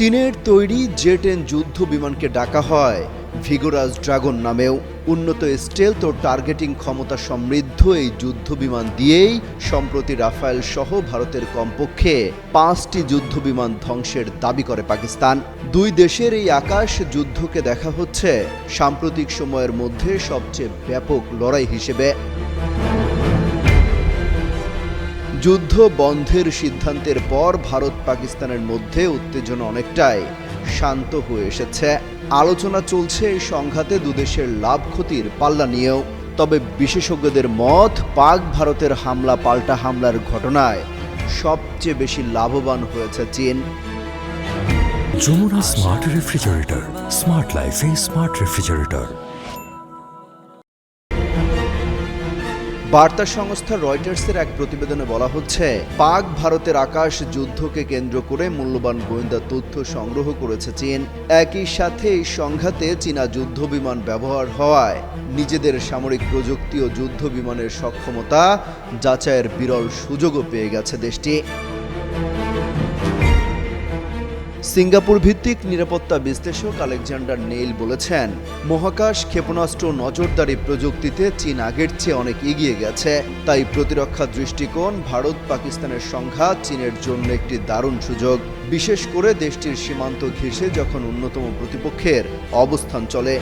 চীনের তৈরি জেটেন যুদ্ধ বিমানকে ডাকা হয়। ভিগোরাস ড্রাগন নামেও উন্নত স্টেলথ ও টার্গেটিং ক্ষমতা সমৃদ্ধ এই যুদ্ধ বিমান দিয়েই সম্প্রতি রাফায়েল সহ ভারতের কমপক্ষে পাঁচটি যুদ্ধ বিমান ধ্বংসের দাবি করে পাকিস্তান। দুই দেশের এই আকাশ যুদ্ধকে দেখা হচ্ছে। সাম্প্রতিক সময়ের মধ্যে সবচেয়ে ব্যাপক লড়াই হিসেবে যুদ্ধ বন্ধের সিদ্ধান্তের পর ভারত পাকিস্তানের মধ্যে উত্তেজনা অনেকটাই শান্ত হয়ে এসেছে। আলোচনা চলছে এই সংঘাতে দুদেশের লাভ ক্ষতির পাল্লা নিয়েও। তবে বিশেষজ্ঞদের মত, পাক ভারতের হামলা পাল্টা হামলার ঘটনায় সবচেয়ে বেশি লাভবান হয়েছে চীন। যমুনা স্মার্ট রেফ্রিজারেটর, স্মার্ট লাইফে স্মার্ট রেফ্রিজারেটর। বার্তা সংস্থা রয়টার্সের এক প্রতিবেদনে বলা হচ্ছে, পাক ভারতের আকাশ যুদ্ধকে কেন্দ্র করে মূল্যবান গোয়েন্দা তথ্য সংগ্রহ করেছে চীন। একই সাথে এই সংঘাতে চীনা যুদ্ধ বিমান ব্যবহার হওয়ায় নিজেদের সামরিক প্রযুক্তি ও যুদ্ধ বিমানের সক্ষমতা যাচাইয়ের বিরল সুযোগও পেয়ে গেছে দেশটি। সিঙ্গাপুর ভিত্তিক নিরাপত্তা বিশ্লেষক আলেকজান্ডার নেইল বলেছেন, মহাকাশ ক্ষেপণাস্ত্র নজরদারি প্রযুক্তিতে চীন আগের চেয়ে অনেক এগিয়ে গেছে। তাই প্রতিরক্ষা দৃষ্টিকোণ, ভারত, পাকিস্তানের সংখ্যা চীনের জন্য একটি দারুণ সুযোগ। বিশেষ করে দেশটির সীমান্ত ঘেঁষে যখন অন্যতম প্রতিপক্ষের অবস্থান চলে।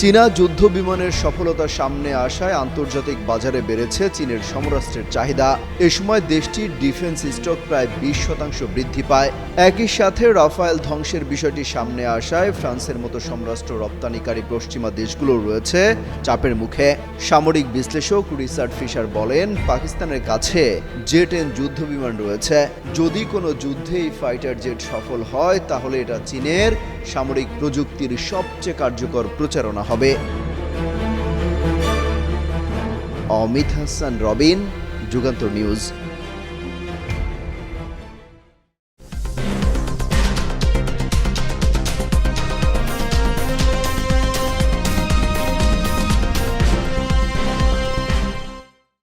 চীনা যুদ্ধ বিমানের সফলতা সামনে আসায় আন্তর্জাতিক বাজারে বেড়েছে চীনের সমরাষ্ট্রের চাহিদা। এ সময় দেশটির ডিফেন্স স্টক প্রায় বিশ শতাংশ বৃদ্ধি পায়। একই সাথে রাফায়েল ধ্বংসের বিষয়টি সামনে আসায় ফ্রান্সের মতো সমরাষ্ট্র রপ্তানিকারী পশ্চিমা দেশগুলো রয়েছে চাপের মুখে। সামরিক বিশ্লেষক রিচার্ড ফিশার বলেন, পাকিস্তানের কাছে জে টেন যুদ্ধ বিমান রয়েছে। যদি কোনো যুদ্ধে এই ফাইটার জেট সফল হয়, তাহলে এটা চীনের সামরিক প্রযুক্তির সবচেয়ে কার্যকর প্রচারণা হবে। অমিত হাসান রবিন যুগান্তর নিউজ।